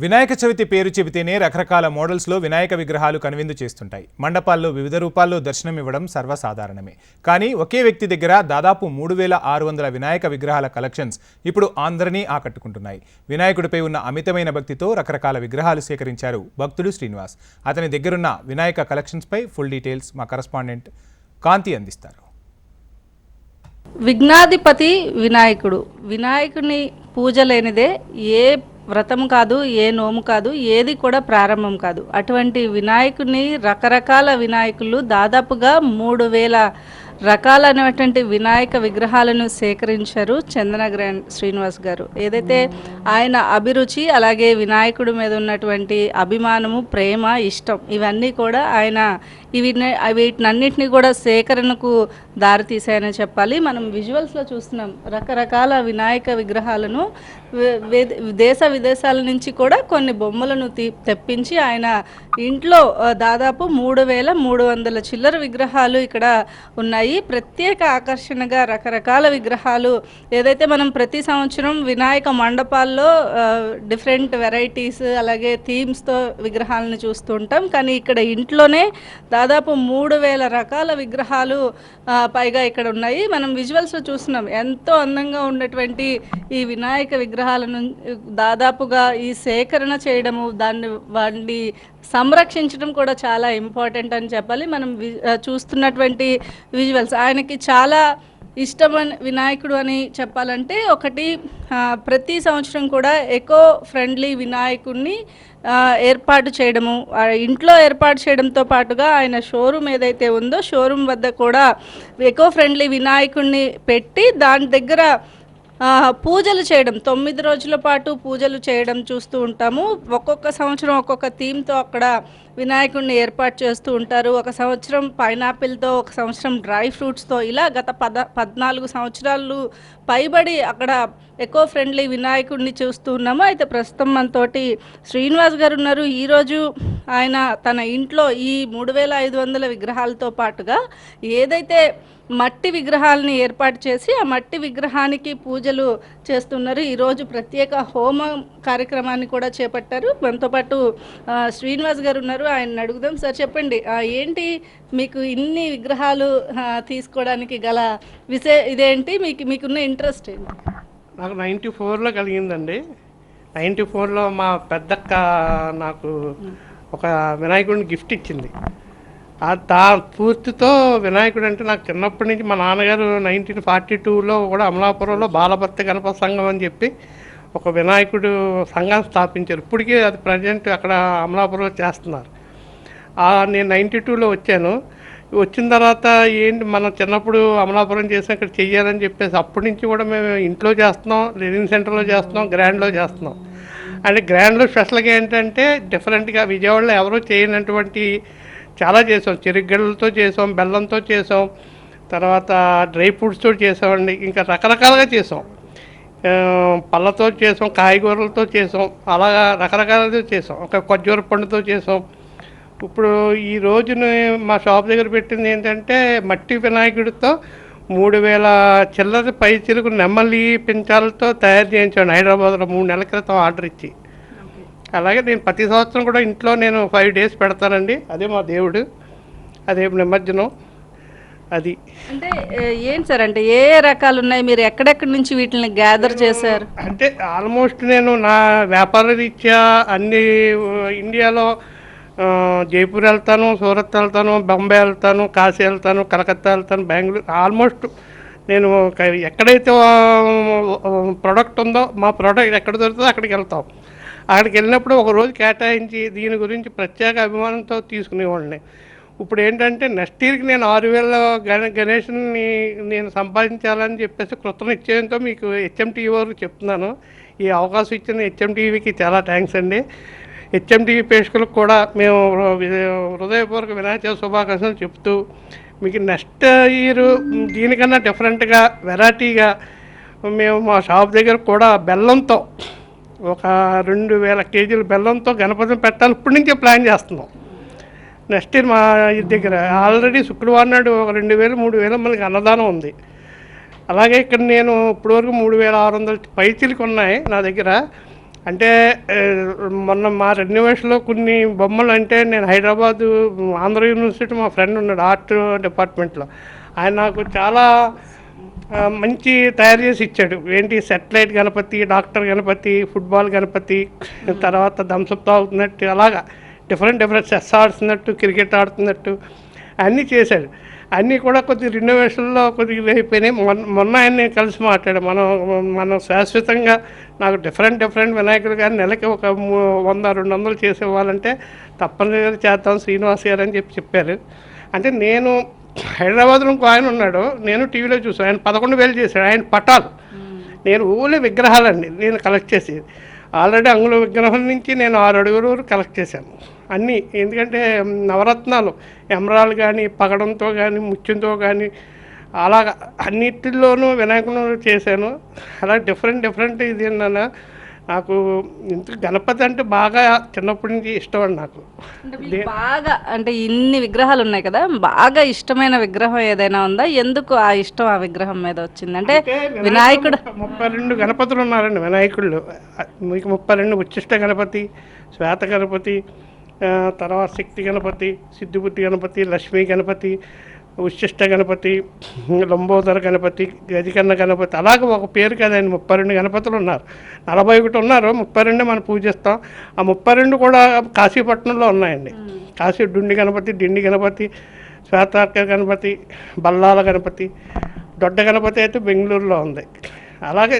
వినాయక చవితి పేరు చెబితేనే రకరకాల మోడల్స్లో వినాయక విగ్రహాలు కనువిందు చేస్తుంటాయి. మండపాల్లో వివిధ రూపాల్లో దర్శనమివ్వడం సర్వసాధారణమే. కానీ ఒకే వ్యక్తి దగ్గర దాదాపు మూడు వేల ఆరు వందల వినాయక విగ్రహాల కలెక్షన్స్ ఇప్పుడు అందరినీ ఆకట్టుకుంటున్నాయి. వినాయకుడిపై ఉన్న అమితమైన భక్తితో రకరకాల విగ్రహాలు సేకరించారు భక్తుడు శ్రీనివాస్. అతని దగ్గరున్న వినాయక కలెక్షన్స్పై ఫుల్ డీటెయిల్స్ మా కరస్పాండెంట్ కాంతి అందిస్తారు. విఘ్నాధిపతి వినాయకుడు. వినాయకుని పూజ లేనిదే ఏ వ్రతం కాదు ఏ నోము కాదు ఏది కూడా ప్రారంభం కాదు. అటువంటి వినాయకుని రకరకాల వినాయకులు దాదాపుగా మూడు వేల రకాలైనటువంటి వినాయక విగ్రహాలను సేకరించారు చందన గ్రాండ్ శ్రీనివాస్ గారు. ఏదైతే ఆయన అభిరుచి అలాగే వినాయకుడి మీద ఉన్నటువంటి అభిమానము ప్రేమ ఇష్టం ఇవన్నీ కూడా ఆయన ఇవి వీటినన్నిటిని కూడా సేకరణకు దారితీశాయని చెప్పాలి. మనం విజువల్స్లో చూస్తున్నాం రకరకాల వినాయక విగ్రహాలను దేశ విదేశాల నుంచి కూడా కొన్ని బొమ్మలను తెప్పించి ఆయన ఇంట్లో దాదాపు మూడు వేల మూడు వందల చిల్లర విగ్రహాలు ఇక్కడ ఉన్నాయి. ప్రత్యేక ఆకర్షణగా రకరకాల విగ్రహాలు ఏదైతే మనం ప్రతి సంవత్సరం వినాయక మండపాల్లో డిఫరెంట్ వెరైటీస్ అలాగే థీమ్స్తో విగ్రహాలను చూస్తూ ఉంటాం. కానీ ఇక్కడ ఇంట్లోనే దాదాపు మూడు వేల రకాల విగ్రహాలు పైగా ఇక్కడ ఉన్నాయి. మనం విజువల్స్లో చూస్తున్నాం. ఎంతో అందంగా ఉన్నటువంటి ఈ వినాయక విగ్రహాలను దాదాపుగా ఈ సేకరణ చేయడము దాన్ని వాటిని సంరక్షించడం కూడా చాలా ఇంపార్టెంట్ అని చెప్పాలి. మనం వి- చూస్తున్నటువంటి విజువల్స్. ఆయనకి చాలా ఇష్టమైన వినాయకుడు అని చెప్పాలంటే ఒకటి ప్రతి సంవత్సరం కూడా ఎకో ఫ్రెండ్లీ వినాయకుడిని ఏర్పాటు చేయడము. ఇంట్లో ఏర్పాటు చేయడంతో పాటుగా ఆయన షోరూమ్ ఏదైతే ఉందో షోరూమ్ వద్ద కూడా ఎకో ఫ్రెండ్లీ వినాయకుడిని పెట్టి దాని దగ్గర పూజలు చేయడం. తొమ్మిది రోజుల పాటు పూజలు చేయడం చూస్తూ ఉంటాము. ఒక్కొక్క సంవత్సరం ఒక్కొక్క థీమ్తో అక్కడ వినాయకుడిని ఏర్పాటు చేస్తూ ఉంటారు. ఒక సంవత్సరం పైనాపిల్తో ఒక సంవత్సరం డ్రై ఫ్రూట్స్తో ఇలా గత పద పద్నాలుగు సంవత్సరాలు పైబడి అక్కడ ఎకో ఫ్రెండ్లీ వినాయకుడిని చూస్తూ ఉన్నాము. అయితే ప్రస్తుతం మనతోటి శ్రీనివాస్ గారు ఉన్నారు. ఈరోజు ఆయన తన ఇంట్లో ఈ మూడు వేల ఐదు వందల విగ్రహాలతో పాటుగా ఏదైతే మట్టి విగ్రహాలని ఏర్పాటు చేసి ఆ మట్టి విగ్రహానికి పూజలు చేస్తున్నారు ఈరోజు ప్రత్యేక హోమ కార్యక్రమాన్ని కూడా చేపట్టారు. మనతో పాటు శ్రీనివాస్ గారు ఉన్నారు. ఆయన అడుగుదాం. సార్ చెప్పండి ఏంటి మీకు ఇన్ని విగ్రహాలు తీసుకోవడానికి గల విశే ఇదేంటి? మీకు మీకున్న ఇంట్రెస్ట్ ఏంటి? నాకు నైంటీ ఫోర్లో కలిగిందండి. నైంటీ ఫోర్లో మా పెద్దక్క నాకు ఒక వినాయకుడిని గిఫ్ట్ ఇచ్చింది. ఆ దా పూర్తితో వినాయకుడు అంటే నాకు చిన్నప్పటి నుంచి మా నాన్నగారు నైన్టీన్ ఫార్టీ టూలో కూడా అమలాపురంలో బాలభర్త గణపతి సంఘం అని చెప్పి ఒక వినాయకుడు సంఘాన్ని స్థాపించారు. ఇప్పటికీ అది ప్రజెంట్ అక్కడ అమలాపురంలో చేస్తున్నారు. నేను నైంటీ టూలో వచ్చాను. వచ్చిన తర్వాత ఏంటి మనం చిన్నప్పుడు అమలాపురం చేసాం ఇక్కడ చెయ్యాలని చెప్పేసి అప్పటి నుంచి కూడా మేము ఇంట్లో చేస్తున్నాం లివింగ్ సెంటర్లో చేస్తున్నాం గ్రాండ్లో చేస్తున్నాం. అంటే గ్రాండ్లో స్పెషల్గా ఏంటంటే డిఫరెంట్గా విజయవాడలో ఎవరూ చేయనటువంటి చాలా చేసాం. చెరుగడ్డలతో చేసాం బెల్లంతో చేసాం తర్వాత డ్రై ఫ్రూట్స్తో చేసామండి. ఇంకా రకరకాలుగా చేసాం. పళ్ళతో చేసాం కాయగూరలతో చేసాం అలాగా రకరకాలతో చేసాం. ఒక ఖర్జూర పండుతో చేసాం. ఇప్పుడు ఈ రోజున మా షాప్ దగ్గర పెట్టింది ఏంటంటే మట్టి వినాయకుడితో మూడు వేల చిల్లర పై చిలుకు నెమ్మలి పించాలతో తయారు చేయించాను. హైదరాబాద్లో మూడు నెలల క్రితం ఆర్డర్ ఇచ్చి. అలాగే నేను ప్రతి సంవత్సరం కూడా ఇంట్లో నేను ఫైవ్ డేస్ పెడతానండి. అదే మా దేవుడు. అదే నిమజ్జనం. అది. అంటే ఏ, ఏంటి సార్? అంటే ఏ రకాలు ఉన్నాయి? మీరు ఎక్కడెక్కడి నుంచి వీటిని గ్యాదర్ చేశారు? అంటే ఆల్మోస్ట్ నేను నా వ్యాపార రీత్యా అన్ని ఇండియాలో జైపూర్ వెళ్తాను సూరత్ వెళ్తాను బొంబాయి వెళ్తాను కాశీ వెళ్తాను కలకత్తా వెళ్తాను బెంగళూరు ఆల్మోస్ట్ నేను ఎక్కడైతే ప్రోడక్ట్ ఉందో మా ప్రోడక్ట్ ఎక్కడ దొరుకుతుందో అక్కడికి వెళ్తాం. అక్కడికి వెళ్ళినప్పుడు ఒక రోజు కేటాయించి దీని గురించి ప్రత్యేక అభిమానంతో తీసుకునేవాడిని. ఇప్పుడు ఏంటంటే నెక్స్ట్ ఇయర్కి నేను ఆరు వేల గణ గణేష్ని నేను సంపాదించాలని చెప్పేసి కృతం నిశ్చయంతో మీకు హెచ్ఎంటీవీ వరకు చెప్తున్నాను. ఈ అవకాశం ఇచ్చిన హెచ్ఎంటీవీకి చాలా థ్యాంక్స్ అండి. హెచ్ఎంటీవీ ప్రేక్షకులకు కూడా మేము హృదయపూర్వక వినాయక చవితి శుభాకాంక్షలు చెప్తూ మీకు నెక్స్ట్ ఇయర్ దీనికన్నా డిఫరెంట్గా వెరైటీగా మేము మా షాప్ దగ్గర కూడా బెల్లంతో ఒక రెండు వేల కేజీల బెల్లంతో గణపతిని పెట్టాలి ఇప్పటి నుంచే ప్లాన్ చేస్తున్నాం. నెక్స్ట్ ఇయర్ మా దగ్గర ఆల్రెడీ శుక్రవారం నాడు ఒక రెండు వేలు మూడు వేలు మనకి అన్నదానం ఉంది. అలాగే ఇక్కడ నేను ఇప్పటివరకు మూడు వేల ఆరు వందల పైచీలకు ఉన్నాయి నా దగ్గర. అంటే మొన్న మా రెన్యువేషన్లో కొన్ని బొమ్మలు అంటే నేను హైదరాబాదు ఆంధ్ర యూనివర్సిటీ మా ఫ్రెండ్ ఉన్నాడు ఆర్ట్ డిపార్ట్మెంట్లో. ఆయన నాకు చాలా మంచి తయారు చేసి ఇచ్చాడు. ఏంటి satellite Ganapati doctor Ganapati football Ganapati తర్వాత థమ్సప్ తాగుతున్నట్టు అలాగా డిఫరెంట్ డిఫరెంట్ చెస్ ఆడుతున్నట్టు క్రికెట్ ఆడుతున్నట్టు అన్నీ చేశాడు. అన్నీ కూడా కొద్ది రినోవేషన్లో కొద్దిగా అయిపోయినాయి మొన్న మొన్న ఆయన్ని కలిసి మాట్లాడు. మనం మనం శాశ్వతంగా నాకు డిఫరెంట్ డిఫరెంట్ వినాయకుడు గారు నెలకి ఒక వంద రెండు వందలు చేసి ఇవ్వాలంటే తప్పనిసరిగా చేద్దాం శ్రీనివాస్ గారు అని చెప్పి చెప్పారు. అంటే నేను హైదరాబాద్లో ఇంకో ఆయన ఉన్నాడు. నేను టీవీలో చూసాను ఆయన పదకొండు వేలు చేశాడు. ఆయన పటాలు. నేను ఊళ్ళో విగ్రహాలండి నేను కలెక్ట్ చేసేది. ఆల్రెడీ అంగుళ విగ్రహం నుంచి నేను ఆరు అడుగుల వరకు కలెక్ట్ చేశాను. అన్నీ. ఎందుకంటే నవరత్నాలు ఎమరాలు కానీ పగడంతో కానీ ముత్యంతో కానీ అలాగ అన్నిటిలోనూ వినాయకుడు చేశాను. అలా డిఫరెంట్ డిఫరెంట్ ఇది నాన్న నాకు ఇంత గణపతి అంటే బాగా చిన్నప్పటి నుంచి ఇష్టం అండి నాకు. బాగా అంటే ఇన్ని విగ్రహాలు ఉన్నాయి కదా బాగా ఇష్టమైన విగ్రహం ఏదైనా ఉందా? ఎందుకు ఆ ఇష్టం ఆ విగ్రహం మీద వచ్చింది? అంటే వినాయకుడు ముప్పై రెండు గణపతులు ఉన్నారండి వినాయకుళ్ళు. మీకు ముప్పై రెండు ఉచ్చిష్ట గణపతి శ్వేత గణపతి తర్వాత శక్తి గణపతి సిద్ధిబుద్ధి గణపతి లక్ష్మీ గణపతి ఉచ్చిష్ట గణపతి లంబోదర గణపతి గజకన్న గణపతి. అలాగే ఒక పేరు కదండి ముప్పై రెండు గణపతులు ఉన్నారు. నలభై ఒకటి ఉన్నారు ముప్పై రెండు మనం పూజిస్తాం. ఆ ముప్పై రెండు కూడా కాశీపట్నంలో ఉన్నాయండి. కాశీ డుండి గణపతి డిండి గణపతి శ్వేతార్క గణపతి బల్లాల గణపతి దొడ్డ గణపతి అయితే బెంగళూరులో ఉంది. అలాగే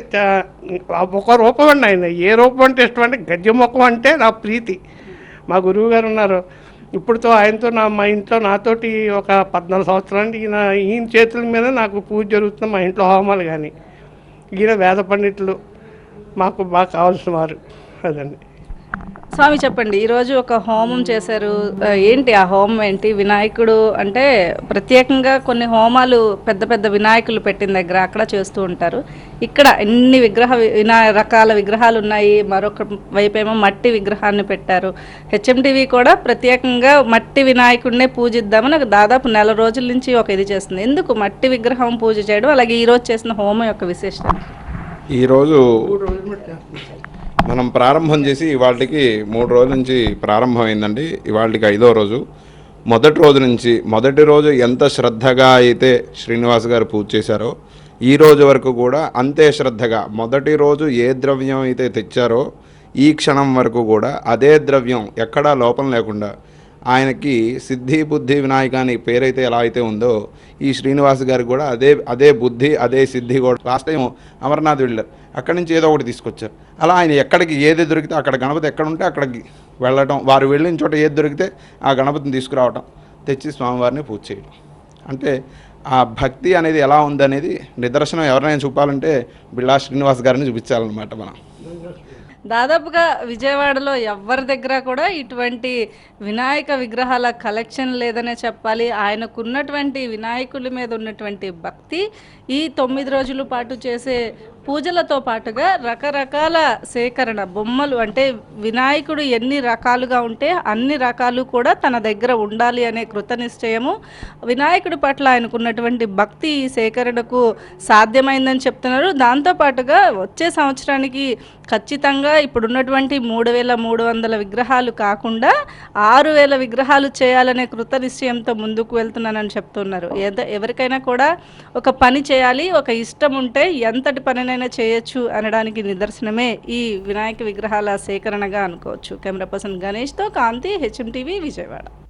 ఒక రూపం అండి ఆయన. ఏ రూపం అంటే ఇష్టం అంటే గజ్జె ముఖం అంటే నా ప్రీతి. మా గురువు గారు ఉన్నారు. ఇప్పుడుతో ఆయనతో నా మా ఇంట్లో నాతోటి ఒక పద్నాలుగు సంవత్సరాలు ఈయన ఈయన చేతుల మీద నాకు పూజ జరుగుతుంది మా ఇంట్లో హోమాలు కానీ ఈయన వేద పండితులు మాకు బాగా కావాల్సిన వారు. అదండి. స్వామి చెప్పండి ఈరోజు ఒక హోమం చేశారు. ఏంటి ఆ హోమం ఏంటి? వినాయకుడు అంటే ప్రత్యేకంగా కొన్ని హోమాలు పెద్ద పెద్ద వినాయకులు పెట్టిన దగ్గర అక్కడ చేస్తూ ఉంటారు. ఇక్కడ ఎన్ని విగ్రహ వినా రకాల విగ్రహాలు ఉన్నాయి. మరొక వైపేమో మట్టి విగ్రహాన్ని పెట్టారు. హెచ్ఎంటీవీ కూడా ప్రత్యేకంగా మట్టి వినాయకుడినే పూజిద్దామని ఒక దాదాపు నెల రోజుల నుంచి ఒక ఇది చేస్తుంది. ఎందుకు మట్టి విగ్రహం పూజ చేయడం? అలాగే ఈరోజు చేసిన హోమం యొక్క విశేషత ఈరోజు మనం ప్రారంభం చేసి ఇవాళకి మూడు రోజుల నుంచి ప్రారంభమైందండి. ఇవాళకి ఐదో రోజు. మొదటి రోజు నుంచి మొదటి రోజు ఎంత శ్రద్ధగా అయితే శ్రీనివాస్ గారు పూజ చేశారో ఈ రోజు వరకు కూడా అంతే శ్రద్ధగా మొదటి రోజు ఏ ద్రవ్యం అయితే తెచ్చారో ఈ క్షణం వరకు కూడా అదే ద్రవ్యం ఎక్కడా లోపం లేకుండా ఆయనకి సిద్ధి బుద్ధి వినాయక అని పేరైతే ఎలా అయితే ఉందో ఈ శ్రీనివాస్ గారికి కూడా అదే అదే బుద్ధి అదే సిద్ధి కూడా. లాస్ట్ టైం అమర్నాథ్ వెళ్ళారు. అక్కడి నుంచి ఏదో ఒకటి తీసుకొచ్చారు. అలా ఆయన ఎక్కడికి ఏది దొరికితే అక్కడ గణపతి ఎక్కడ ఉంటే అక్కడికి వెళ్ళటం. వారు వెళ్ళిన చోట ఏది దొరికితే ఆ గణపతిని తీసుకురావటం. తెచ్చి స్వామివారిని పూజ చేయడం అంటే ఆ భక్తి అనేది ఎలా ఉందనేది నిదర్శనం ఎవరినైనా చూపాలంటే బిళ్ళా శ్రీనివాస్ గారిని చూపించాలన్నమాట మనం. దాదాపుగా విజయవాడలో ఎవరి దగ్గర కూడా ఇటువంటి వినాయక విగ్రహాల కలెక్షన్ లేదనే చెప్పాలి. ఆయనకున్నటువంటి వినాయకుల మీద ఉన్నటువంటి భక్తి ఈ తొమ్మిది రోజుల పాటు చేసే పూజలతో పాటుగా రకరకాల సేకరణ బొమ్మలు అంటే వినాయకుడు ఎన్ని రకాలుగా ఉంటే అన్ని రకాలు కూడా తన దగ్గర ఉండాలి అనే కృత నిశ్చయము. వినాయకుడి పట్ల ఆయనకున్నటువంటి భక్తి సేకరణకు సాధ్యమైందని చెప్తున్నారు. దాంతోపాటుగా వచ్చే సంవత్సరానికి ఖచ్చితంగా ఇప్పుడున్నటువంటి మూడు వేల మూడు వందల విగ్రహాలు కాకుండా ఆరు వేల విగ్రహాలు చేయాలనే కృత నిశ్చయంతో ముందుకు వెళ్తున్నానని చెప్తున్నారు. ఎవరికైనా కూడా ఒక పని చేయాలి ఒక ఇష్టం ఉంటే ఎంతటి పనినైనా చేయొచ్చు అనడానికి నిదర్శనమే ఈ వినాయక విగ్రహాల సేకరణగా అనుకోవచ్చు. కెమెరా పర్సన్ గణేష్తో కాంతి హెచ్ఎం టీవీ విజయవాడ.